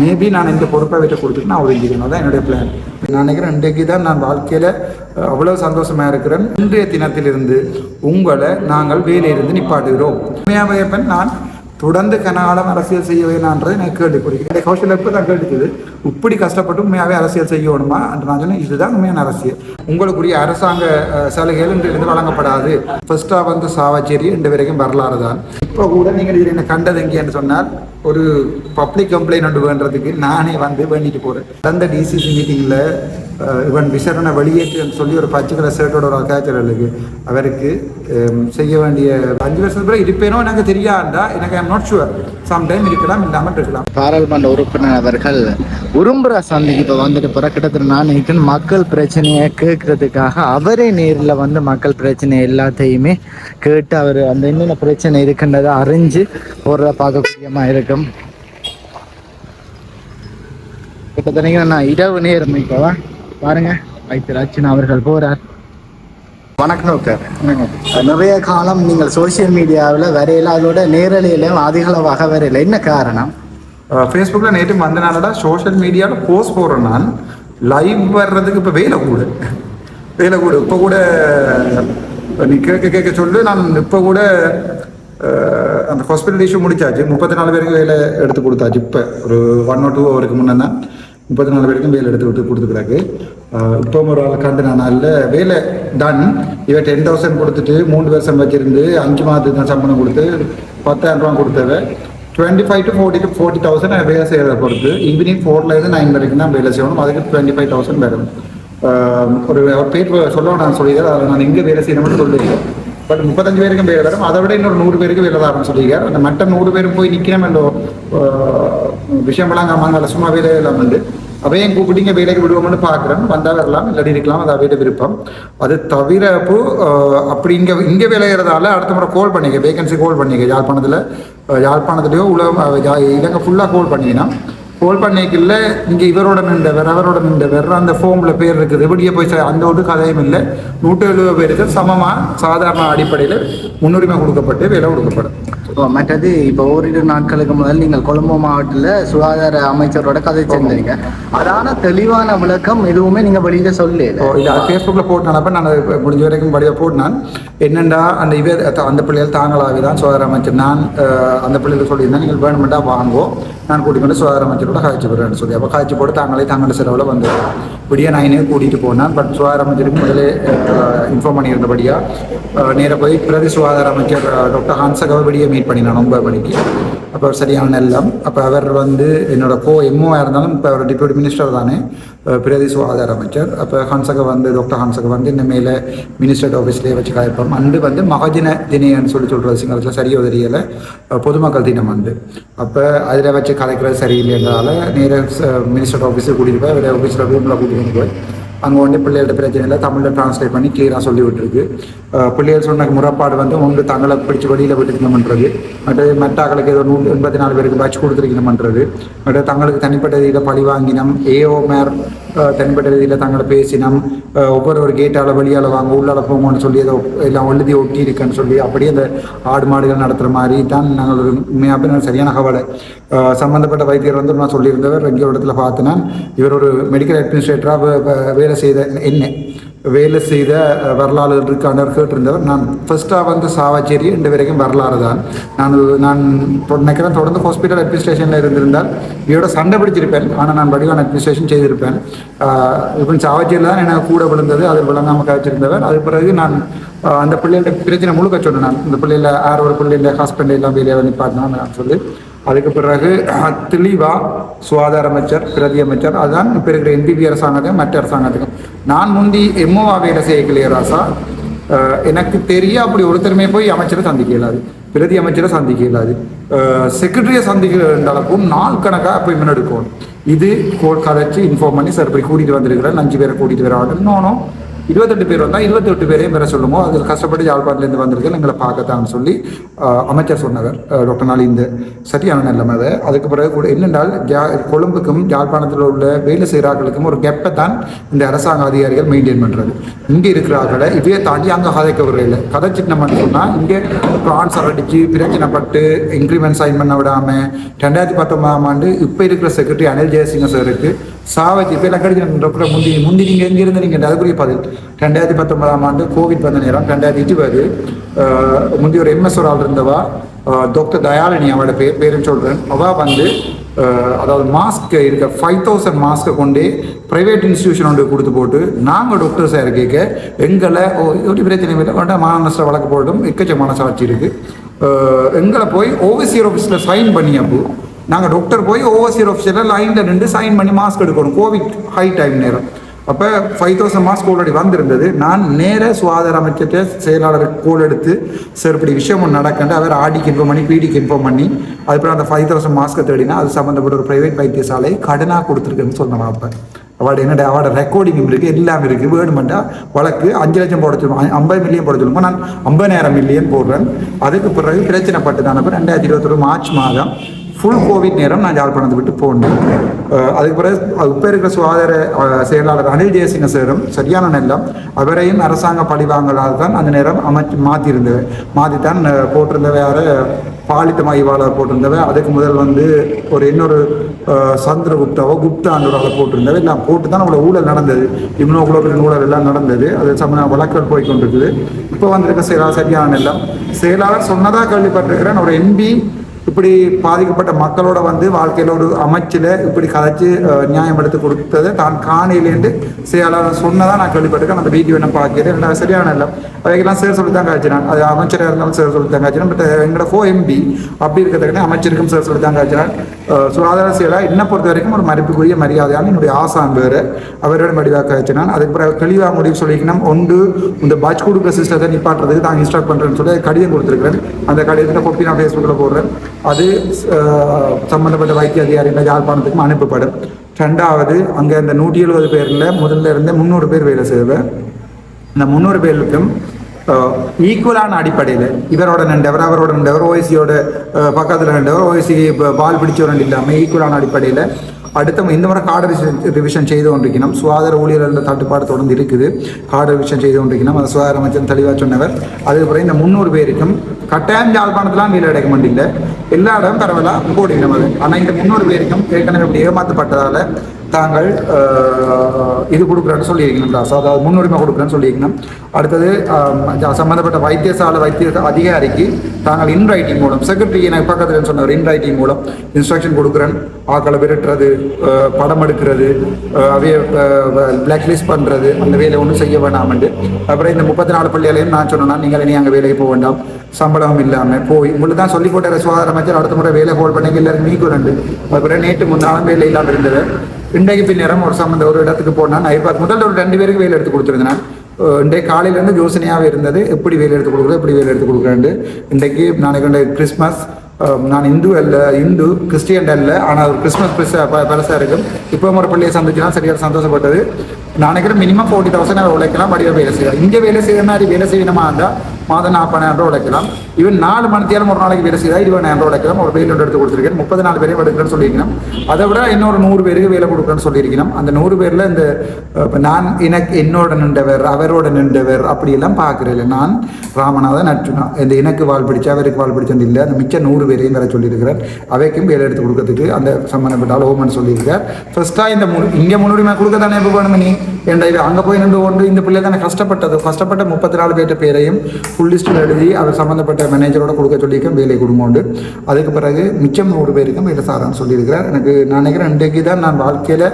Maybe நான் இந்த பொறுப்பை விட்டு கொடுத்துட்டு நான் ஒதுங்கிக்கணும் தான் என்னுடைய பிளான் நான் நினைக்கிறேன் இன்றைக்கு தான் நான் வாழ்க்கையில் அவ்வளவு சந்தோஷமா இருக்கிறேன். இன்றைய தினத்திலிருந்து உங்களை நாங்கள் வேலையிலிருந்து நிப்பாட்டுகிறோம். உண்மையாகவே நான் தொடர்ந்து கனகாலம் அரசியல் செய்ய வேணான்றது எனக்கு கேள்விக்குறி என்னுடைய கௌசல் எப்போ தான் கேட்டுக்குது. இப்படி கஷ்டப்பட்டு உண்மையாகவே அரசியல் செய்யணுமா என்று நான் சொன்னேன். இதுதான் உண்மையான அரசியல். உங்களுக்குரிய அரசாங்க சலுகைகள் இன்றிலிருந்து வழங்கப்படாது. ஃபர்ஸ்ட்டாக வந்து சாவச்சேரி ரெண்டு வரைக்கும் வரலாறு தான். இப்போ கூட நீங்கள் இதில் என்ன கண்டது எங்கேன்னு சொன்னால் ஒரு பப்ளிக் கம்ப்ளைண்ட் ஒன்று வேண்டதுக்கு நானே வந்து வேண்டிட்டு போகிறேன் அந்த டிசிசி மீட்டிங்கில் இவன் விசாரணை வெளியேற்றுன்னு சொல்லி ஒரு பச்சை கலர் ஷர்ட்டோட ஒரு அக்காச்சரலுக்கு அவருக்கு செய்ய வேண்டிய அஞ்சு வருஷத்துக்கு பிறகு இருப்பேனோ எனக்கு தெரியாண்டா எனக்கு ஐம் நாட் ஷுவர் சம்டைம் இருக்கலாம் இல்லாமல் இருக்கலாம். பாராளுமன்ற உறுப்பினர் அவர்கள் உரும்புற சந்திக்கு இப்போ வந்துட்டு பிற. கிட்டத்தட்ட நான் நினைக்கிறேன் மக்கள் பிரச்சனையை கேட்கறதுக்காக அவரே நேரில் வந்து மக்கள் பிரச்சனை எல்லாத்தையுமே கேட்டு அவர் அந்த என்னென்ன பிரச்சனை இருக்குன்றதை அறிஞ்சு ஒரு பார்க்கக்கூடியமாக இருக்கு. இருக்கும் கிட்டத்தட்ட நான் இரவு நேரம் இப்போவா பாருங்க வைத்தியர் அர்ச்சனா அவர்கள் போறார். வணக்கம் டாக்டர். நிறைய காலம் நீங்கள் சோஷியல் மீடியாவில் வரையில அதோட நேரலையிலும் அதிகளவாக வரையில. என்ன காரணம்? ஃபேஸ்புக்கில் நேற்று வந்தனாலடா சோஷியல் மீடியாவில் போஸ்ட் போடுறேன் நான். லைவ் வர்றதுக்கு இப்போ வேலை கூட. வேலை கூட. இப்போ கூட நீ கேட்க கேட்க சொல்லு. நான் இப்போ கூட அந்த ஹாஸ்பிட்டல் இஷ்யூ முடிச்சாச்சு முப்பத்தி நாலு பேருக்கு வேலை எடுத்து கொடுத்தாச்சு இப்போ ஒரு ஒன் ஆர் டூ ஹவருக்கு முன்னே தான் முப்பத்தி நாலு பேருக்கும் வேலை எடுத்து விட்டு கொடுத்துக்கிறாக்கு இப்போ ஒரு ஆள் கண்டு நான் வேலை டன் இவ டென் தௌசண்ட் கொடுத்துட்டு மூணு வருஷம் வச்சிருந்து அஞ்சு மாதத்துக்கு தான் சம்பளம் கொடுத்து பத்தாயிரம் ரூபா கொடுத்தவ twenty five to forty to forty thousand வேலை செய்கிறத பொறுத்து ஈவினிங் ஃபோர்லேருந்து நைன் வரைக்கும் தான் வேலை செய்யணும் அதுக்கு டுவெண்ட்டி ஃபைவ் தௌசண்ட் வரும் ஒரு அவர் பேர் சொல்ல நான் சொல்லிடுறேன் அதில் நான் எங்கே வேலை செய்யணும்னு சொல்லிடுறேன் பட் முப்பத்தஞ்சு பேருக்கும் வேலை தரும். அதை விட இன்னொரு நூறு பேருக்கு வேலை தரணும் சொல்லியிருக்காரு. அந்த மற்ற நூறு பேரும் போய் நிற்கணும் என்ற விஷயம் விளங்காம சும்மா வேலை எல்லாம் வந்து அவையும் கூப்பிட்டு இங்கே வேலைக்கு விடுவோம்னு பார்க்குறேன் வந்தால் வரலாம் இல்லாட்டி இருக்கலாம். அது அவையிட விருப்பம். அது தவிர இப்போ அப்படி இங்கே இங்கே விளையிறதால அடுத்த முறை கோல் பண்ணிக்க. வேகன்சி கோல் பண்ணிக்க. யாழ்ப்பாணத்தில் யாழ்ப்பாணத்துலேயோ உலக இலங்கை ஃபுல்லாக கோல் பண்ணிங்கன்னா கால் பண்ணிக்கல இங்கே இவரோட நின்றவர் அவரோட நின்றவர் அந்த ஃபோமில் பேர் இருக்குது. இப்படியே போய் அந்த ஒரு கதையும் இல்லை. நூற்றி எழுபது பேருக்கு சமமாக சாதாரண அடிப்படையில் முன்னுரிமை கொடுக்கப்பட்டு வேலை கொடுக்கப்படும். மற்றது இப்போ ஓரிரு நாட்களுக்கு முதல் நீங்கள் கொழும்பு மாவட்டத்தில் சுகாதார அமைச்சரோட கதை சேர்ந்தீங்க அதான தெளிவான விளக்கம் எதுவுமே நீங்க வெளியில இப்போ இது ஃபேஸ்புக்கில் போட்டனாப்ப நான் முடிஞ்ச வரைக்கும் படியாக போட்டினான். என்னண்டா அந்த இவ அந்த பிள்ளைகள் தாங்களாகவே தான் சுகாதார அமைச்சர். நான் அந்த பிள்ளைகள் சொல்லியிருந்தேன் நீங்கள் வேணுமெண்டா வாங்கோ. நான் கூட்டிக் கொண்டு சுகாதார கூட காய்ச்சி போடுறேன்னு சொல்லி அப்போ காய்ச்சி போட்டு தாங்களே தாங்களோட செலவில் வந்து இப்படியே நைனே கூட்டிகிட்டு போனேன் பட் சுகாதார அமைச்சருக்கு முதலே இன்ஃபார்ம் பண்ணியிருந்தபடியாக நேராக போய் பிரதி சுகாதார அமைச்சர் டாக்டர் ஹான்சகவை வெளியே மீட் பண்ணினேன் ஒன்பது மணிக்கு அப்போ சரியான எல்லாம் அப்போ அவர் வந்து என்னோட கோ எம்ஓவாக இருந்தாலும் இப்போ அவர் டிப்யூட்டி மினிஸ்டர் தானே பிரதி சுகாதார அமைச்சர். அப்போ ஹான்சக வந்து டாக்டர் ஹான்சக வந்து இந்த மேலே மினிஸ்டர் ஆஃபீஸ்லேயே வச்சு காய்ப்போம். அண்டு வந்து மகஜன தினைன்னு சொல்லி சொல்கிறது சிங்களத்தில் சரியாக தெரியலை பொதுமக்கள் தினம் வந்து அப்போ அதில் வச்சு கலைக்கிறது சரியில்லைன்றதால நேராக மினிஸ்டர் ஆஃபீஸுக்கு கூட்டிகிட்டு போய் அவருடைய ஆஃபீஸில் ரூமில் கூட்டிகிட்டு போய் அங்கே வந்து பிள்ளைகள்ட்ட பிரச்சனை இல்லை. தமிழில் ட்ரான்ஸ்லேட் பண்ணி கிளியராக சொல்லி விட்டுருக்கு. பிள்ளைகள் சொன்ன முறைப்பாடு வந்து ஒன்று தங்களை பிடிச்சி வெளியில் விட்டுக்கணும்ன்றது. மற்றது மெட்டாக்களுக்கு ஏதோ நூறு எண்பத்தி நாலு பேருக்கு பேட்ச் கொடுத்துருக்கணும்ன்றது. மற்ற தங்களுக்கு தனிப்பட்ட இதில் பழி வாங்கினம். ஏஓ மேர் தனிப்பட்ட ரீதியில் தங்களை பேசினோம். ஒவ்வொரு ஒரு கேட்டால் வெளியால் வாங்க உள்ளால போங்கன்னு சொல்லி அதை எல்லாம் எழுதி ஒட்டி இருக்குன்னு சொல்லி அப்படியே அந்த ஆடு மாடுகள் நடத்துகிற மாதிரி தான் நாங்கள் ஒரு உண்மையாக சரியான கவலை. சம்மந்தப்பட்ட வைத்தியர் வந்து நான் சொல்லியிருந்தவர் எங்கே ஒரு இடத்துல பார்த்தினா இவர் ஒரு மெடிக்கல் அட்மினிஸ்ட்ரேட்டராக வேலை செய்த என்ன வேலை செய்த அஹ், வரலாறு கேட்டிருந்தவர். நான் ஃபர்ஸ்ட்டாக வந்து சாவாச்சேரி ரெண்டு வரைக்கும் வரலாறு தான். நான் நான் நினைக்கிறேன் தொடர்ந்து ஹாஸ்பிட்டல் அட்மினிஸ்ட்ரேஷனில் இருந்திருந்தால் இவரோட சண்டை பிடிச்சிருப்பேன். ஆனால் நான் வடிவான அட்மினிஸ்ட்ரேஷன் செய்திருப்பேன். இப்போ சாவாச்சேரியில் தான் எனக்கு கூட விழுந்தது. அது விளங்காமல் காய்ச்சிருந்தவர் அது பிறகு நான் அந்த பிள்ளைகளோட பிரச்சனை முழுக்க சொன்னேன் நான். இந்த பிள்ளைல யார் ஒரு பிள்ளைல ஹஸ்பண்ட் எல்லாம் வெளியே வந்து பார்த்தேன் நான் சொல்லி. அதுக்கு பிறகு அஹ், தெளிவா சுகாதார அமைச்சர் பிரதி அமைச்சர் அதுதான் இப்போ இருக்கிற என்பிபி அரசாங்கத்தையும் மற்ற அரசாங்கத்துக்கும். நான் முந்தி எம்ஓவா வேலை செய்யக்கலையே ராசா. எனக்கு தெரிய அப்படி ஒருத்தருமே போய் அமைச்சரை சந்திக்க இயலாது பிரதி அமைச்சரை சந்திக்க இயலாது செக்ரட்டரியை சந்திக்கிறதாலும் நாள் கணக்காக போய் முன்னெடுக்கணும் இது கோல் கதைச்சு இன்ஃபார்ம் பண்ணி சார் போய் கூட்டிகிட்டு வந்திருக்கிறேன் அஞ்சு பேரை கூட்டிகிட்டு வர ஆர்டர் இருபத்தெட்டு பேர் வந்தால் இருபத்தெட்டு பேரையும் பெற சொல்லுமோ? அதில் கஷ்டப்பட்டு யாழ்ப்பாணத்துலேருந்து வந்திருக்கேன் எங்களை பார்க்கத்தான்னு சொல்லி அமைச்சர் சொன்னவர் டாக்டர் நாளிந்து சரியான நிலைமை அதுக்கு பிறகு கூட என்னென்றால் ஜா கொழும்புக்கும் யாழ்ப்பாணத்தில் உள்ள வேலை செய்கிறார்களுக்கும் ஒரு கெப்பை தான் இந்த அரசாங்க அதிகாரிகள் மெயின்டைன் பண்ணுறது இங்கே இருக்கிறார்களை இதையே தாண்டி அங்கே கதைக்க விடுறதில்லை கதை சின்னம்னு சொன்னால் இங்கே ட்ரான்ஸ்ஃபர் அடித்து பிரச்சனைப்பட்டு இன்க்ரிமெண்ட் சைன் பண்ண விடாமல் ரெண்டாயிரத்தி பத்தொன்பதாம் ஆண்டு இப்போ இருக்கிற செக்ரட்டரி அனில் ஜெயசிங்க சாருக்கு சாவத்தி இப்போ எல்லாம் டாக்டர் முந்தி முந்தி நீங்கள் எங்கேருந்து நீங்கள் அதுக்குரிய பதில். ரெண்டாயிரத்தி பத்தொன்பதாம் ஆண்டு கோவிட் வந்த நேரம் ரெண்டாயிரத்தி இருபது முந்தி ஒரு எம்எஸ் ஒரு ஆள் இருந்தவா? டாக்டர் தயாளினி அவளோட பேர் பேருன்னு சொல்கிறேன் அவள் வந்து அதாவது மாஸ்க் இருக்க ஃபைவ் தௌசண்ட் மாஸ்க்கை கொண்டு ப்ரைவேட் இன்ஸ்டியூஷன் ஒன்று கொடுத்து போட்டு நாங்கள் டாக்டர் சார் கேட்க எங்களை ஓ ஒரு பிரச்சனை இல்லை வேண்டாம் மாநஷ்ட வழக்கு போட்டும் எக்கச்ச சாட்சி இருக்குது எங்களை போய் ஓவர்சியர் ஆஃபீஸில் சைன் பண்ணி அப்போ நாங்கள் டாக்டர் போய் ஓவர்சியர் ஆஃபீஸில் லைனில் நின்று சைன் பண்ணி மாஸ்க் எடுக்கணும். கோவிட் ஹை டைம் நேரம். அப்போ ஃபைவ் தௌசண்ட் மாஸ்க் ஆல்ரெடி வந்திருந்தது. நான் நேர சுகாதார அமைச்சர்கிட்ட செயலாளர் கோல் எடுத்து சார் இப்படி விஷயம் ஒன்று நடக்கண்டு அவர் ஆடிக்கு இன்ஃபார்ம் பண்ணி பிடிக்கு இன்ஃபார்ம் பண்ணி அதுக்கப்புறம் அந்த ஃபைவ் தௌசண்ட் மாஸ்க்கை தேடினா அது சம்மந்தப்பட்ட ஒரு ப்ரைவேட் வைத்தியசாலை கடனாக கொடுத்துருக்குன்னு சொன்னோம் அப்போ. அவட என்னடா அவட ரெக்கார்டிங் இருக்குது எல்லாம் இருக்குது வேணுமெண்டா வழக்கு அஞ்சு லட்சம் போட சொல்லுவோம் ஐம்பது மில்லியன் போட சொல்லுவோம் நான் ஐம்பதாயிரம் மில்லியன் போடுறேன். அதுக்கு பிறகு பிரச்சனை பட்டு தானே ரெண்டாயிரத்தி இருபத்தொரு மார்ச் மாதம் ஃபுல் கோவிட் நேரம் நான் யாழ்ப்பாணத்தை விட்டு போனேன் அதுக்கு பிறகு இப்போ இருக்கிற சுகாதார செயலாளர் அனில் ஜெயசிங்க சேரும் சரியான நேரம் அவரையும் அரசாங்க பழிவாங்கலால் தான் அந்த நேரம் அமைச்சு மாற்றிருந்தது மாற்றித்தான் போட்டிருந்தவை போட்டிருந்தவ யார் பாலித்த மைவாளர் அதுக்கு முதல் வந்து ஒரு இன்னொரு சந்திரகுப்தாவோ குப்தான்னு ஒரு எல்லாம் போட்டு தான் நம்மளோட ஊழல் நடந்தது. இம்னோகுளோபின் ஊழல் எல்லாம் நடந்தது. அது சம்மந்த வழக்குகள் போய்கொண்டிருக்குது இப்போ வந்திருக்க செயலாளர் சரியான நிலம் செயலாளர் சொன்னதாக கேள்விப்பட்டிருக்கிறேன். ஒரு எம்பி இப்படி பாதிக்கப்பட்ட மக்களோட வந்து வாழ்க்கையில் ஒரு அமைச்சில் இப்படி கதைச்சு நியாயம் எடுத்து கொடுத்ததை தான் காணிலேருந்து செயலாளர் சொன்னதான் நான் கேள்விப்பட்டிருக்கேன். அந்த வீடியோ என்ன பார்க்கிறது ரெண்டாவது சரியான இல்லை. அவைக்கெல்லாம் சேர் சொல்லி தான் காய்ச்சினான் அது அமைச்சராக இருந்தாலும் சேர் சொல்லி தான் காய்ச்சினான் பட் எங்களோட ஃபோ எம்பி அப்படி இருக்கிறதுக்கு அமைச்சருக்கும் சேர் சொல்லி தான் காய்ச்சினான் சுகாதார செயலாளர் என்னை பொறுத்த வரைக்கும் ஒரு மதிப்புக்குரிய மரியாதையான என்னுடைய ஆசான் வேறு. அவரோட மடிவாக காய்ச்சினான் அதுக்கு பிறகு தெளிவாக முடிவு சொல்லிக்கணும். ஒன்று இந்த பட்ஜ் கொடுக்குற சிஸ்டத்தை நிப்பாட்டுறதுக்கு தான் இன்ஸ்டால் பண்ணுறேன்னு சொல்லி கடிதம் கொடுத்துருக்கேன் அந்த கடிதத்தை கொப்பி நான் ஃபேஸ்புக்கில் போடுறேன். அது அஹ், சம்பந்தப்பட்ட வைத்திய அதிகாரிகள் யாழ்ப்பாணத்துக்கும் அனுப்பப்படும் ரெண்டாவது அங்கே இந்த நூற்றி எழுபது பேரில் முதல்ல இருந்த முந்நூறு பேர் வேலை செய்வேன் இந்த முந்நூறு பேருக்கும் ஈக்குவலான அடிப்படையில் இவரோட நின்றவர் அவரோட நின்றவர் ஓய்சியோட பக்கத்தில் நின்றவர் ஓய்சி பால் பிடிச்சவர் இல்லாமல் ஈக்குவலான அடிப்படையில் அடுத்த இந்த முறை கார்டு ரிவிஷன் செய்து கொண்டிருக்கணும். சுகாதார ஊழியர்கள் தட்டுப்பாடு தொடர்ந்து இருக்குது. கார்டு ரிவிஷன் செய்து கொண்டிருக்கணும். அந்த சுகாதார அமைச்சர் தெளிவாக சொன்னவர். அதுக்கப்புறம் இந்த முந்நூறு பேருக்கும் கட்டாயம் யாழ்ப்பாணத்தெலாம் வேலை எடுக்க மாட்டேங்கல எல்லா இடம் பரவாயில்ல போடிக்கணும் அது ஆனால் இந்த முந்நூறு பேருக்கும் ஏற்கனவே இப்படி ஏமாற்றப்பட்டதால் தாங்கள் இது கொடுக்குறேன்னு சொல்லியிருக்கணும் ராசா அதாவது முன்னுரிமை கொடுக்குறேன்னு சொல்லியிருக்கணும். அடுத்தது சம்மந்தப்பட்ட சம்பந்தப்பட்ட வைத்தியசாலை வைத்திய அதிகாரிக்கு தாங்கள் இன் ரைட்டிங் மூலம் செக்ரட்டரி எனக்கு பக்கத்தில் சொன்னவர் இன் ரைட்டிங் மூலம் இன்ஸ்ட்ரக்ஷன் கொடுக்குறேன். ஆக்களை விரட்டுறது படம் எடுக்கிறது அவைய பிளாக் லிஸ்ட் பண்ணுறது அந்த வேலையை ஒன்றும் செய்ய வேண்டாம்னு அப்புறம் இந்த முப்பத்தி நாலு பள்ளிகளையும் நான் சொன்னேன்னா நீங்கள் இனி அங்கே வேலைக்கு போக வேண்டாம். சம்பளம் இல்லாமல் போய். உங்களுக்கு தான் சொல்லிக் கொடுத்த சுகாதார அமைச்சர் அடுத்த முறை வேலை ஹோல்ட் பண்ணி எல்லாருக்கும் நீக்கும் ரெண்டு. அப்புறம் நேற்று முன்னாலும் வேலை இல்லாமல் இருந்தது. இன்றைக்கு பின்னரம் ஒரு சம்பந்த ஒரு இடத்துக்கு போனால் நான் இப்போ முதல்ல ஒரு ரெண்டு பேருக்கு வேலை எடுத்து கொடுத்துருந்தேன். இன்றைக்கு காலையிலேருந்து யோசனையாகவே இருந்தது. எப்படி வேலை எடுத்து கொடுக்குறது எப்படி வேலை எடுத்து கொடுக்குறேன் இன்றைக்கு நாளைக்கு இன்றைக்கு கிறிஸ்மஸ் நான் இந்து அல்ல இந்து கிறிஸ்டியன் அல்ல ஆனால் ஒரு கிறிஸ்மஸ் பெருசாக பெருசாக இருக்கும். இப்போ ஒரு பள்ளியை சந்திச்சுனா சரியாக சந்தோஷப்பட்டது. நான் நினைக்கிறேன் மினிமம் ஃபோர்ட்டி தௌசண்ட் உழைக்கலாம் வடிவாக வேலை செய்யலாம். இங்கே வேலை செய்யற மாதிரி வேலை செய்யணுமா இருந்தால் மாதம் நாற்பதாயிரம் ரூபா உழைக்கலாம் இவன் நாலு மணி நேரம் ஒரு நாளைக்கு வேலை செய்தால் இருபதாயிரம் ரூபா உழைக்கலாம் ஒரு வேலை எடுத்து கொடுத்துருக்கேன். முப்பது நாலு பேரையும் எடுக்கிறேன்னு சொல்லியிருக்கணும். அதை விட இன்னொரு நூறு பேருக்கு வேலை கொடுக்குறேன்னு சொல்லியிருக்கணும். அந்த நூறு பேரில் இந்த நான் எனக்கு என்னோட நின்றவர் அவரோட நின்றவர் அப்படியெல்லாம் பார்க்குறேன் நான் ராமநாதன் அர்ஜுனா இந்த எனக்கு வாழ் பிடிச்ச அவருக்கு வாழ் பிடிச்சது இல்லை. அந்த மிச்ச நூறு பேரையும் வேற சொல்லியிருக்கிறார். அவைக்கும் வேலை எடுத்து கொடுக்கறதுக்கு அந்த சம்மந்தப்பட்ட அலோவமெண்ட் சொல்லியிருக்கார் ஃபர்ஸ்ட்டாக இந்த மு இங்கே முன்னுரிமை கொடுக்க தானே இப்போ வேணும் நீ? என்ற இது அங்கே போய் நின்று கொண்டு இந்த பிள்ளை தானே கஷ்டப்பட்டது? கஷ்டப்பட்ட முப்பத்தி நாலு பேர்ட்ட பேரையும் ஃபுல் லிஸ்ட்டில் எழுதி அவர் சம்மந்தப்பட்ட மேனேஜரோட கொடுக்க சொல்லியிருக்கேன் வேலை கொடுங்கோண்டு. அதுக்கு பிறகு மிச்சம் நூறு பேருக்கும் வேலை சாரான்னு சொல்லியிருக்கிறார். எனக்கு நான் நினைக்கிறேன் இன்றைக்கு தான் நான் வாழ்க்கையில்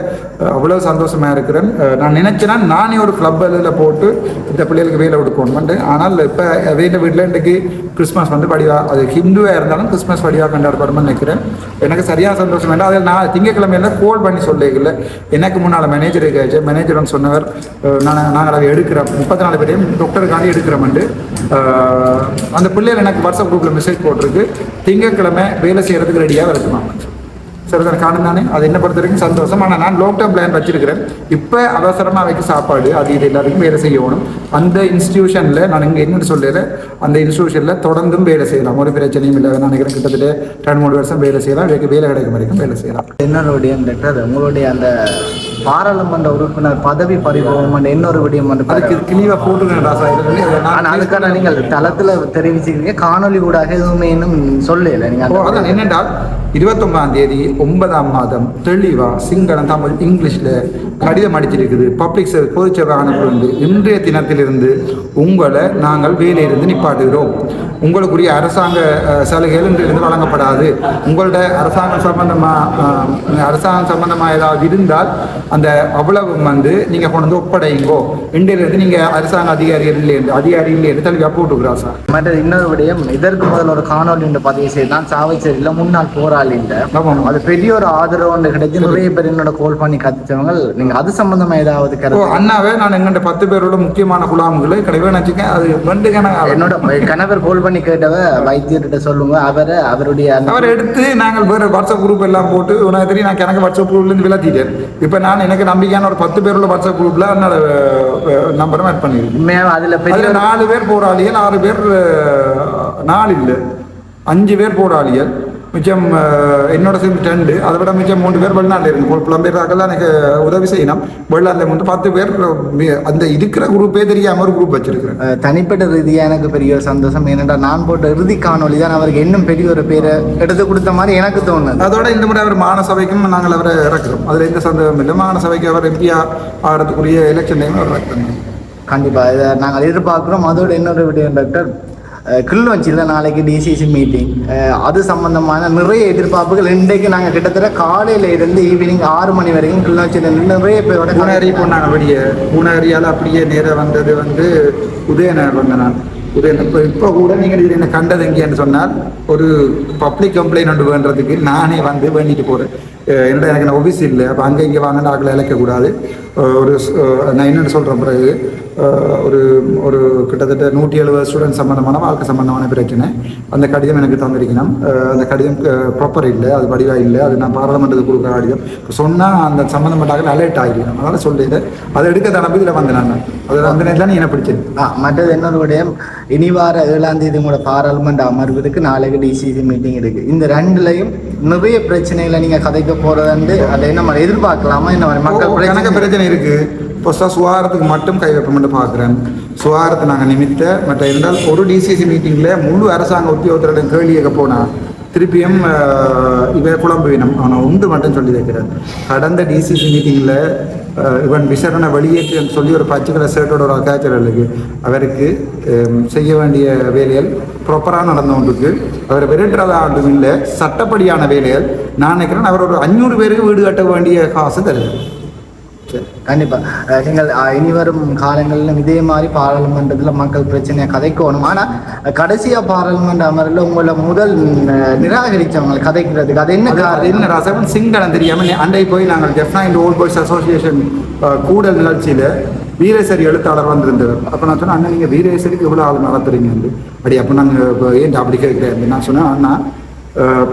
அவ்வளோ சந்தோஷமாக இருக்கிறேன். நான் நினச்சேன்னா நானே ஒரு கிளப் இதில் போட்டு இந்த பிள்ளைகளுக்கு வேலை கொடுக்கணும்ட்டு ஆனால் இப்போ வீட்டில் வீட்டில் இன்றைக்கு கிறிஸ்மஸ் வந்து படிவா அது ஹிந்துவாக இருந்தாலும் கிறிஸ்மஸ் படிவாக கொண்டாடப்படும்னு நினைக்கிறேன். எனக்கு சரியாக சந்தோஷம் வேண்டாம். அதில் நான் திங்கக்கிழமையில கோல் பண்ணி சொல்லிக்கல எனக்கு முன்னால் மேனேஜர் இருக்காச்சு மேனேஜர் சொன்னவர் நான் நாங்கள் அதை எடுக்கிறோம். முப்பத்தி நாலு பேரையும் டாக்டருக்காண்டி எடுக்கிறோம்ட்டு அந்த பிள்ளைகள் எனக்கு வாட்ஸ்அப் குரூப்பில் மெசேஜ் போட்டிருக்கு. திங்கக்கிழமை வேலை செய்கிறதுக்கு ரெடியாக இருக்குமாங்க சரி சார் காணும் தானே? அது என்ன பொறுத்த வரைக்கும் சந்தோஷம். ஆனால் நான் லாங் டேர்ம் பிளான் வச்சிருக்கிறேன். இப்போ அவசரமாக வைக்க சாப்பாடு அது இது எல்லாருக்கும் வேலை செய்யணும். அந்த இன்ஸ்டியூஷனில் நான் இங்கே என்னென்னு சொல்லிடுறேன் அந்த இன்ஸ்டியூஷனில் தொடர்ந்தும் வேலை செய்யலாம். ஒரு பிரச்சனையும் இல்லை நான் நினைக்கிறேன் கிட்டத்தட்ட ரெண்டு மூணு வருஷம் வேலை செய்யலாம். வேலை வேலை கிடைக்கும் வரைக்கும் வேலை செய்யலாம். இன்னொரு கேட்டால் உங்களுடைய அந்த பாராளுமன்ற உறுப்பினர் பதவி பறிபோகம் இன்னொரு விடயம் வந்து கிளீவாக போட்டுருக்கேன் ராசா. இதில் ஆனா நான் அதுக்கான நீங்கள் தளத்துல தெரிவிச்சிருக்கீங்க காணொலி ஊடாக எதுவுமே இன்னும் சொல்லல. நீங்க ஓ, அந்த- அதான் என்னென்றால் இருபத்தொன்பதாம் தேதி ஒன்பதாம் மாதம் தெளிவா சிங்களம் தமிழ் இங்கிலீஷ்ல கடிதம் அடிச்சிருக்குது பப்ளிக் சர்வீஸ் பொதுச்சேவை ஆணைப்பிலிருந்து இன்றைய தினத்திலிருந்து உங்களை நாங்கள் வேலையிலிருந்து நிப்பாட்டுகிறோம். உங்களுக்குரிய அரசாங்க சலுகைகள் இன்றிலிருந்து வழங்கப்படாது. உங்களோட அரசாங்கம் சம்பந்தமா அஹ், அரசாங்கம் சம்பந்தமா ஏதாவது இருந்தால் அந்த அவ்வளவு வந்து நீங்க கொண்டு வந்து ஒப்படைங்கோ இன்றையிலிருந்து நீங்க அரசாங்க அதிகாரிகள் இல்லை என்று அதிகாரி இல்லை என்று தெளிவாக போட்டுக்கிறோம் சார். மற்ற இன்னொரு விடயம் இதற்கு முதல் ஒரு காணொலி பதிவு செய்தான் சாவைச்சேரியில் முன்னாள் போராளி ஆமாம். அது பெரிய ஒரு ஆதரவு கிடைச்சு நிறைய பேர் என்னோட கோல் பண்ணி கத்துச்சவங்க நீங்க அது சம்பந்தமா ஏதாவது கருத்து? அண்ணாவே நான் எங்கிட்ட பத்து பேரோட முக்கியமான குழாமுகளை கிடைவே நினச்சிக்கேன். அது ரெண்டு கணக்கு? என்னோட கணவர் கோல் பண்ணி கேட்டவ வைத்தியர்கிட்ட சொல்லுங்க. அவரை அவருடைய அவரை எடுத்து நாங்கள் வேறு வாட்ஸ்அப் குரூப் எல்லாம் போட்டு உனக்கு தெரியும் நான் எனக்கு வாட்ஸ்அப் குரூப்லேருந்து விளத்திட்டேன் இப்போ நான் எனக்கு நம்பிக்கையான ஒரு பத்து பேரோட வாட்ஸ்அப் குரூப்பில் என்னோட நம்பரும் ஆட் பண்ணியிருக்கேன். உண்மையாக அதுல பெரிய நாலு பேர் போராளிகள் ஆறு பேர் நாலு இல்லை அஞ்சு பேர் போராளிகள். மிச்சம் என்னோட சேர்ந்து ரெண்டு. அதை விட மிச்சம் மூணு பேர் வெளிநாட்டில் இருக்கு புல- புலம்பெயர்ந்தாக்கள் எனக்கு உதவி செய்யணும். வெளிநாட்டில் வந்து பத்து பேர் அந்த இருக்கிற குரூப்பே தெரியாமல் ஒரு குரூப் வச்சிருக்கிறேன். தனிப்பட்ட ரீதியா எனக்கு பெரிய ஒரு சந்தோஷம். ஏனென்றா நான் போட்ட இறுதி காணொலி தான் அவருக்கு இன்னும் பெரிய ஒரு பேரை எடுத்து கொடுத்த மாதிரி எனக்கு தோணுது. அதோட இந்த முறை அவர் மாநசபைக்கும் நாங்கள் அவரை இறக்குறோம். அதில் எந்த சந்தேகமும் இல்லை. மாநசபைக்கு அவர் எம்பியா ஆகிறதுக்குரிய எலெக்ஷன் டைம் அவர் இறக்குறோம் கண்டிப்பா. இதை நாங்கள் எதிர்பார்க்குறோம். அதோட இன்னொரு விடயம் டாக்டர் கிளிநொச்சியில் நாளைக்கு டிசிசி மீட்டிங் அது சம்பந்தமான நிறைய எதிர்பார்ப்புகள் இன்றைக்கு நாங்கள் கிட்டத்தட்ட காலையில இருந்து ஈவினிங் ஆறு மணி வரைக்கும் கிளிநொச்சியில் இருந்து நிறைய பேரோட பூனேரி போனாங்க அப்படியே பூனேரியால் அப்படியே நேராக வந்தது வந்து உதயநகர் வந்த நான் உதயநகர் இப்போ இப்போ கூட நீங்கள் இதில் என்ன கண்டது எங்கேன்னு சொன்னால் ஒரு பப்ளிக் கம்ப்ளைண்ட் ஒன்று வேண்டதுக்கு நானே வந்து வேண்டிட்டு போகிறேன் என்னோட எனக்கு நான் ஆஃபீஸ் இல்லை அப்போ அங்கே இங்கே வாங்கினா ஆக்களை இழக்கக்கூடாது ஒரு நான் என்னென்னு சொல்கிறேன் பிறகு. ஒரு ஒரு கிட்டத்தட்ட நூற்றி எழுபது ஸ்டூடெண்ட் சம்மந்தமான வாழ்க்கை சம்மந்தமான பிரச்சனை. அந்த கடிதம் எனக்கு தந்திருக்கணும். அந்த கடிதம் ப்ராப்பர் இல்லை அது வடிவாக இல்லை அது நான் பாராளுமன்றத்துக்கு கொடுக்குற கடிதம். சொன்னால் அந்த சம்மந்தப்பட்டாக்கள் அலர்ட் ஆகிடும் அதனால் சொல்லிட்டு அதை எடுக்க தனப்பு இதில் வந்து நான். அது அந்த நேரத்தில் நீ என்ன பிடிச்சது ஆ மற்றது இன்னொரு விடயம் இனி வார ஏழாம் தேதி கூட பாராளுமன்ற அமர்வுக்கு நாளைக்கு டிசிசி மீட்டிங் இருக்கு. இந்த ரெண்டுலையும் நிறைய பிரச்சனைகளை நீங்க கதைக்க போறது அதை என்ன மாதிரி எதிர்பார்க்கலாமா? என்ன மக்கள் பிரச்சனை பிரச்சனை இருக்கு ஃபர்ஸ்டாக சுகாரத்துக்கு மட்டும் கை வைப்போம்னு பார்க்குறேன். சுகாரத்தை நாங்கள் நிமித்த மற்ற இருந்தால் ஒரு டிசிசி மீட்டிங்கில் முழு அரசாங்க உத்தியோகத்தரிடம் கேள்வி கேட்க போனால் திருப்பியும் இவன் குழம்புவினம் அவனை உண்டு மட்டும் சொல்லி வைக்கிறார். கடந்த டிசிசி மீட்டிங்கில் இவன் விசாரணை வெளியேற்றுன்னு சொல்லி ஒரு பச்சை கலர் ஷர்ட்டோட ஒரு அக்காச்சரலுக்கு அவருக்கு செய்ய வேண்டிய வேலைகள் ப்ராப்பராக நடந்து கொண்டிருக்கு. அவர் விரட்டுறதா ஒன்றும் இல்லை. சட்டப்படியான வேலைகள். நான் நினைக்கிறேன் அவர் ஒரு அஞ்சூறு பேருக்கு வீடு கட்ட வேண்டிய காசு தருது. கண்டிப்பா. அஹ் நீங்கள் அஹ், இனி வரும் காலங்களிலும் இதே மாதிரி பாராளுமன்றத்துல மக்கள் பிரச்சனையை கதைக்கணும். ஆனா அஹ், கடைசியா பாராளுமன்ற அமர்வில் உங்களை முதல் அஹ், நிராகரிச்சவங்களை கதைக்கிறதுக்கு அது என்ன என்ன ரசவன் சிங்களம் தெரியாம நீ அண்டை போய் நாங்கள் டெஃப்னா ஓல்ட் பாய்ஸ் அசோசியேஷன் கூடல் நிகழ்ச்சியில வீரேசரி எழுத்தாளர் வந்திருந்தவர் அப்போ நான் சொன்னேன் அண்ணா நீங்கள் வீரேசருக்கு எவ்வளோ ஆள் நடத்துறீங்க வந்து அப்படி அப்போ நாங்கள் ஏன் அப்படி கேட்குறேன் நான் சொன்னேன் அண்ணா அஹ்,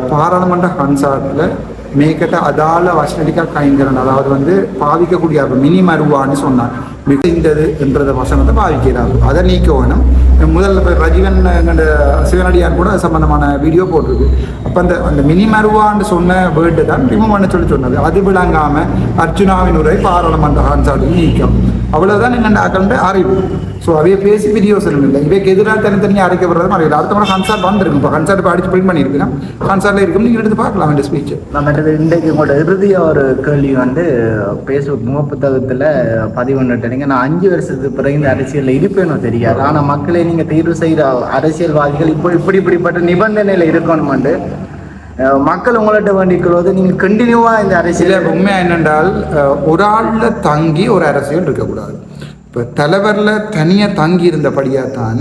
பாராளுமன்ற கன்சார்ட்டில் மேற்கட்ட அதால வசனடிக்கா கைங்கரன் அதாவது வந்து பாவிக்கக்கூடிய அப்போ மினி மருவான்னு சொன்னார் மிகுந்தது என்றத வசனத்தை பாவிக்கிறார். அதை நீக்க வேணும் முதல்ல இப்போ ரஜிவன் எங்கள்ட சிவனடியார் கூட சம்பந்தமான வீடியோ போட்டிருக்கு. அப்போ அந்த அந்த மினி மருவான்னு சொன்ன வேர்டு தான் ரிமூவ் பண்ண சொல்லி சொன்னது. அது விளங்காமல் அர்ஜுனாவின் உரை பாராளுமன்ற ஆன்சாடு நீக்கம். அவ்வளவுதான் எங்கள்ட ஆக்கள்ன்ற அறிவு. ஸோ அவைய பேசி வீடியோஸ் இல்லை இவைக்கு எதிராக தனித்தனியாக அரைக்கப்படுறது மாதிரி அடுத்த முறை ஹன்சாட் வந்திருக்கும். இப்போ ஹன்சாட் இப்போ அடிச்சு பிரிண்ட் பண்ணியிருக்கேன் ஹன்சாட்டில் இருக்கும். நீங்கள் எடுத்து பார்க்கலாம் இந்த ஸ்பீச் நம்ம இன்றைக்கு உங்களோட இறுதியா ஒரு கேள்வி வந்து பேஸ்புக் முகப்புத்தகத்துல பதிவு பண்ணிட்டீங்க நான் அஞ்சு வருஷத்துக்கு பிறகு இந்த அரசியல்ல இருப்பேனோ தெரியாது. ஆனா மக்களை நீங்க தேர்வு செய்யற அரசியல்வாதிகள் இப்போ இப்படி இப்படிப்பட்ட நிபந்தனையில இருக்கணும்னு அஹ், மக்கள் உங்கள்கிட்ட வேண்டிக்கிறது நீங்க கண்டினியூவா இந்த அரசியல் உண்மை என்னென்றால் ஒரு ஆளில் தங்கி ஒரு அரசியல் இருக்கக்கூடாது. இப்போ தலைவரில் தனியாக தங்கி இருந்தபடியாக தான்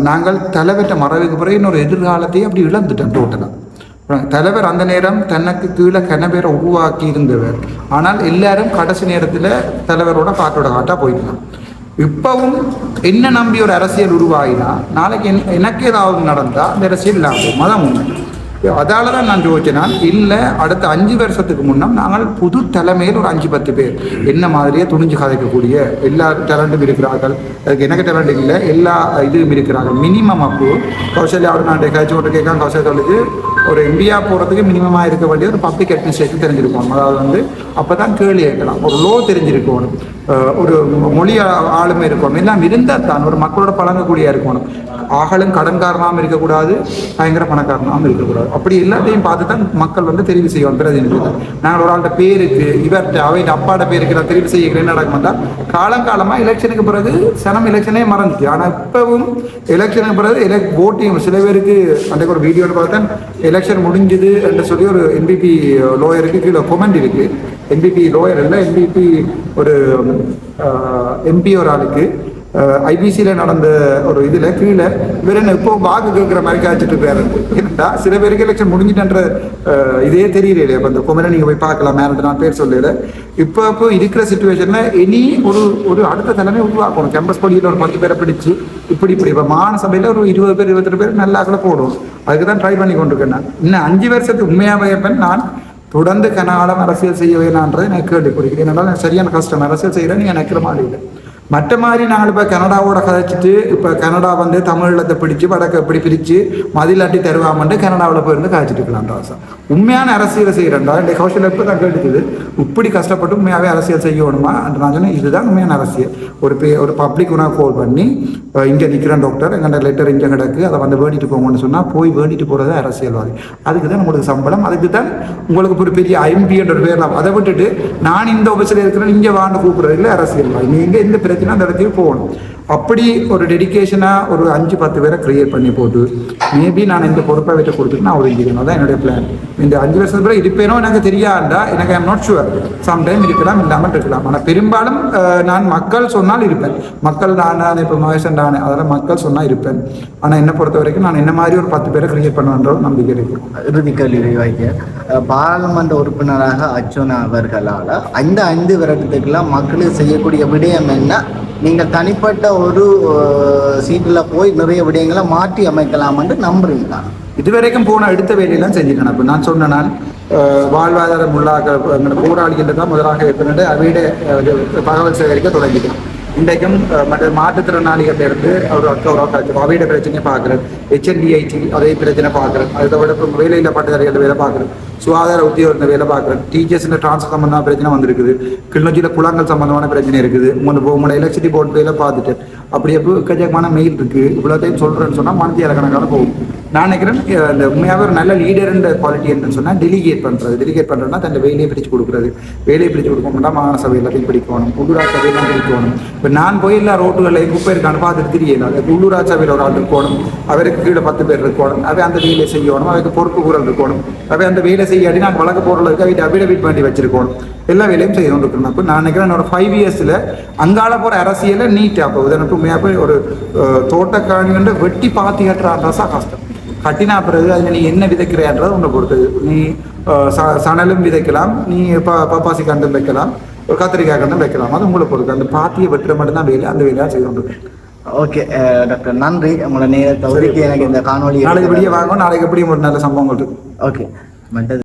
நாங்கள் தலைவர்கிட்ட மறைவுக்கு பிறகு இன்னொரு எதிர்காலத்தையே அப்படி இழந்துட்டோம் டோட்டலாக தலைவர் அந்த நேரம் தனக்கு கீழே கனவேரை உருவாக்கி இருந்தவர். ஆனால் எல்லாரும் கடைசி நேரத்தில் தலைவரோட காட்டோட காட்டாக போயிடலாம் இப்பவும் என்ன நம்பி ஒரு அரசியல் உருவாகினா நாளைக்கு என்- எனக்கு ஏதாவது நடந்தால் அந்த அரசியல் இல்லாமல் மதம் உண்மை. அதால தான் நான் யோசிச்சேன். இல்லை அடுத்த அஞ்சு வருஷத்துக்கு முன்னம் நாங்கள் புது தலைமையில் ஒரு அஞ்சு பத்து பேர். என்ன மாதிரியே துணிஞ்சு கதைக்கக்கூடிய எல்லா டேலண்ட்டும் இருக்கிறார்கள். அதுக்கு எனக்கு டேலண்ட் இல்லை எல்லா இதுவும் இருக்கிறார்கள். மினிமம் அப்போ கௌசல்யாவோட நான் கழிச்சு கொண்டு கேட்க கௌசல்யா சொல்லுது ஒரு இந்தியா போகிறதுக்கு மினிமமாக இருக்க வேண்டிய ஒரு பப்ளிக் அட்மினிஸ்ட்ரேஷன் தெரிஞ்சிருக்கணும். அதாவது வந்து அப்போ தான் கேள்வி கேட்கலாம். ஒரு லோ தெரிஞ்சிருக்கணும். ஒரு மொழி ஆளுமை இருக்கணும். எல்லாம் இருந்தால் தான் ஒரு மக்களோட பழங்கக்கூடிய இருக்கணும். ஆகலும் கடன்காரனாகவும் இருக்கக்கூடாது பயங்கர பணக்காரனாகவும் இருக்கக்கூடாது. அப்படி எல்லாத்தையும் பார்த்து தான் மக்கள் வந்து தெரிவு செய்வோம் பிரதிநிதிகள் நாங்கள் ஒரு ஆள்கிட்ட பேருக்கு இவர்கிட்ட அவையின் அப்பாட பேருக்கு நான் தெரிவு செய்யக்கிறேன்னு நடக்கும்டா காலங்காலமாக எலெக்ஷனுக்கு பிறகு சனம் எலெக்ஷனே மறந்துச்சு. ஆனால் இப்போவும் எலெக்ஷனுக்கு பிறகு எலெக் ஓட்டிங் சில பேருக்கு அன்றைக்கு ஒரு வீடியோவில் பார்த்தேன். எலெக்ஷன் முடிஞ்சுது என்று சொல்லி ஒரு என்பிபி லோயருக்கு கீழே கொமெண்ட் இருக்கு. என்பிபி லோயர் இல்லை என்பிபி ஒரு எம்பி ஒரு ஆளுக்கு. ஐபிசியில் நடந்த ஒரு இதில் கீழே இவர் என்ன இப்போ வாக்கு கேட்குற மாதிரி காய்ச்சிட்டு இருக்காரு ஏன்னா சில பேருக்கு எலெக்ஷன் முடிஞ்சிட்டன்ற இதே தெரியல இப்போ இந்த குமரன் நீங்கள் போய் பார்க்கலாம். மேலே நான் பேர் சொல்லல. இப்போ இப்போ இருக்கிற சுச்சுவேஷனில் இனி ஒரு ஒரு அடுத்த தலைமை உருவாக்கணும். கேம்பஸ் பள்ளியில் ஒரு பத்து பேரை பிடிச்சு இப்படி இப்படி இப்போ மாநசபையில் ஒரு இருபது பேர் இருபத்தெட்டு பேர் நல்லா கூட போடும் அதுக்கு தான் ட்ரை பண்ணி கொண்டிருக்கேன் நான். இன்னும் அஞ்சு வருஷத்துக்கு உண்மையாக வைப்பேன் நான் தொடர்ந்து கனாலம் அரசியல் செய்ய வேணான்றது எனக்கு கேள்விப்படுகிறேன். என்னால் நான் சரியான கஷ்டம். அரசியல் செய்கிறேன் நீங்கள் நினைக்கிற மாதிரி இல்லை. மற்ற மாதிரி நாங்கள் இப்போ கனடாவோட கதைச்சிட்டு இப்போ கனடா வந்து தமிழத்தை பிடிச்சு வடக்க எப்படி பிரித்து மதிலாட்டி தருவாமன்ட்டு கனடாவில் போயிருந்து காய்ச்சிட்டு இருக்கலாம் ராசா உண்மையான அரசியலை செய்கிறேன்டா இந்த கௌஷல் இப்போ தான் கேட்டுக்குது. இப்படி கஷ்டப்பட்டு உண்மையாகவே அரசியல் செய்யணுமா? நான் சொன்னேன் இதுதான் உண்மையான அரசியல். ஒரு பே ஒரு பப்ளிக் உணவு கால் பண்ணி இங்கே நிற்கிறேன் டாக்டர் எங்கள்கிட்ட லெட்டர் இங்கே கிடக்கு அதை வந்து வேண்டிட்டு போங்கன்னு சொன்னால் போய் வேண்டிட்டு போகிறது அரசியல்வாதி. அதுக்கு தான் உங்களுக்கு சம்பளம் அதுக்கு தான் உங்களுக்கு ஒரு பெரிய ஐம்பின்ற பேர் அதை விட்டுட்டு நான் இந்த ஆஃபீஸில் இருக்கிறேன் இங்கே வாண்டு கூப்பிட்றது இல்லை அரசியல்வாதி. நீங்கள் எந்த பிரச்சனை அந்த இடத்துக்கு போகணும். அப்படி ஒரு டெடிகேஷனாக ஒரு அஞ்சு பத்து பேரை கிரியேட் பண்ணி போட்டு மேபி நான் இந்த பொறுப்பை வச்சு கொடுத்துட்டு நான் ஒரு இன்ஜினியர் தான் என்னுடைய பிளான் இந்த அஞ்சு வருஷத்து பிறகு இருப்பேனோ எனக்கு தெரியாண்டா எனக்கு ஐம் நாட் ஷுவர் சம்டைம் இருக்கலாம் இல்லாமல் இருக்கலாம். ஆனால் பெரும்பாலும் நான் மக்கள் சொன்னால் இருப்பேன். மக்கள் நான் நான் இப்போ மகேசன் நான் அதெல்லாம் மக்கள் சொன்னால் இருப்பேன். ஆனால் என்னை பொறுத்த வரைக்கும் நான் என்ன மாதிரி ஒரு பத்து பேரை கிரியேட் பண்ணுவேன்ற நம்பிக்கை இருக்கு. இறுதி கேள்வி வைத்தியர் பாராளுமன்ற உறுப்பினராக அர்ச்சுனா அவர்களால் அந்த ஐந்து வருடத்துக்குலாம் மக்களுக்கு செய்யக்கூடிய விடயம் என்ன? நீங்கள் தனிப்பட்ட ஒரு சீட்டில் போய் நிறைய விடயங்களை மாற்றி அமைக்கலாம் என்று நம்புறீங்களா இதுவரைக்கும் போன எடுத்த வேலையெல்லாம் செஞ்சுக்கணும் இப்போ நான் சொன்ன நான் அஹ், வாழ்வாதார போராளிகள் தான் முதலாக இருப்பினது அவையிட தகவல் சேகரிக்க தொடங்கிட்டேன். இன்றைக்கும் மற்ற மாற்றுத்திறனாளிகளிலிருந்து ஒரு அக்கா ஒரு அக்கா அவையிட பிரச்சனையை பார்க்குறேன் ஹெச்என்டிஐடி அதே பிரச்சனை பார்க்குறேன் அதை விட இப்போ வேலையில் பட்டதாரிகள் வேலை பார்க்குறேன் சுகாதார உத்தியோகத்தில் வேலை பார்க்குறேன் டீச்சர்ஸில் டிரான்ஸ்ஃபர் சம்பந்தமான பிரச்சனை வந்திருக்குது கிளிநொச்சியில் குளங்கள் சம்பந்தமான பிரச்சனை இருக்குது உங்களை உங்களை எலக்ட்ரிசிட்டி போர்ட் வேலை பார்த்துட்டு அப்படி எப்போ எக்கச்சக்கமான மெயில் இருக்கு இவ்வளோத்தையும் சொல்கிறேன்னு சொன்னால் மனதிய கணக்கான போகும் நான் நினைக்கிறேன் அந்த உண்மையாகவே ஒரு நல்ல லீடர்ன்ற குவாலிட்டி என்னன்னு சொன்னால் டெலிகேட் பண்ணுறது டெலிகேட் பண்ணுறதுனா தன் வேலையை பிரித்து கொடுக்குறது. வேலையை பிரித்து கொடுக்கணும்னா மாகாண சபை எல்லாத்தையும் பிடிக்கணும். உள்ளூராட்சி சபையெல்லாம் பிடிக்கணும். இப்போ நான் போய் எல்லா ரோட்டுகளில் குப்பை இருக்கான்னு பார்த்துட்டு தெரியல. அதுக்கு உள்ளூராட்சி சபையில் ஒரு ஆள் இருக்கணும். அவருக்கு கீழே பத்து பேர் இருக்கணும். அவை அந்த வேலையை செய்யணும். அவருக்கு பொறுப்பு கூறல் இருக்கணும். அவை அந்த வேலை செய்யாடி நான் வழக்கு போடுறதுக்கு அவை அபிடபிட் பண்ணி வச்சிருக்கணும். எல்லா வேலையும் செய்யணும் இருக்கணும். அப்போ நான் நினைக்கிறேன் என்னோட ஃபைவ் இயர்ஸில் அங்கால போகிற அரசியலை நீட்டாக அப்போ உதாரணத்துக்கு உண்மையாக போய் ஒரு அஹ், தோட்டக்காணி வந்து வெட்டி பாத்தி அரசா கஷ்டம். கட்டினா பிறகு அதில் நீ என்ன விதைக்கிறேன்றது உன்னை பொறுத்தது நீ சணலும் விதைக்கலாம் நீ ப பப்பாசி கண்டும் வைக்கலாம் ஒரு கத்திரிக்காய் கண்டும் வைக்கலாம். அது உங்களை பொறுத்து. அந்த பாத்தியை வெட்டுற மட்டும்தான் வேலை அந்த வேலையாக செய்து கொண்டு ஓகே டாக்டர் நன்றி. உங்களோட நேரத்தை ஒதுக்கி எனக்கு இந்த காணொலி நாளைக்கு வெளியே வாங்க நாளைக்கு எப்படியும் ஒரு நல்ல சம்பவங்கள் இருக்கு. ஓகே மற்றது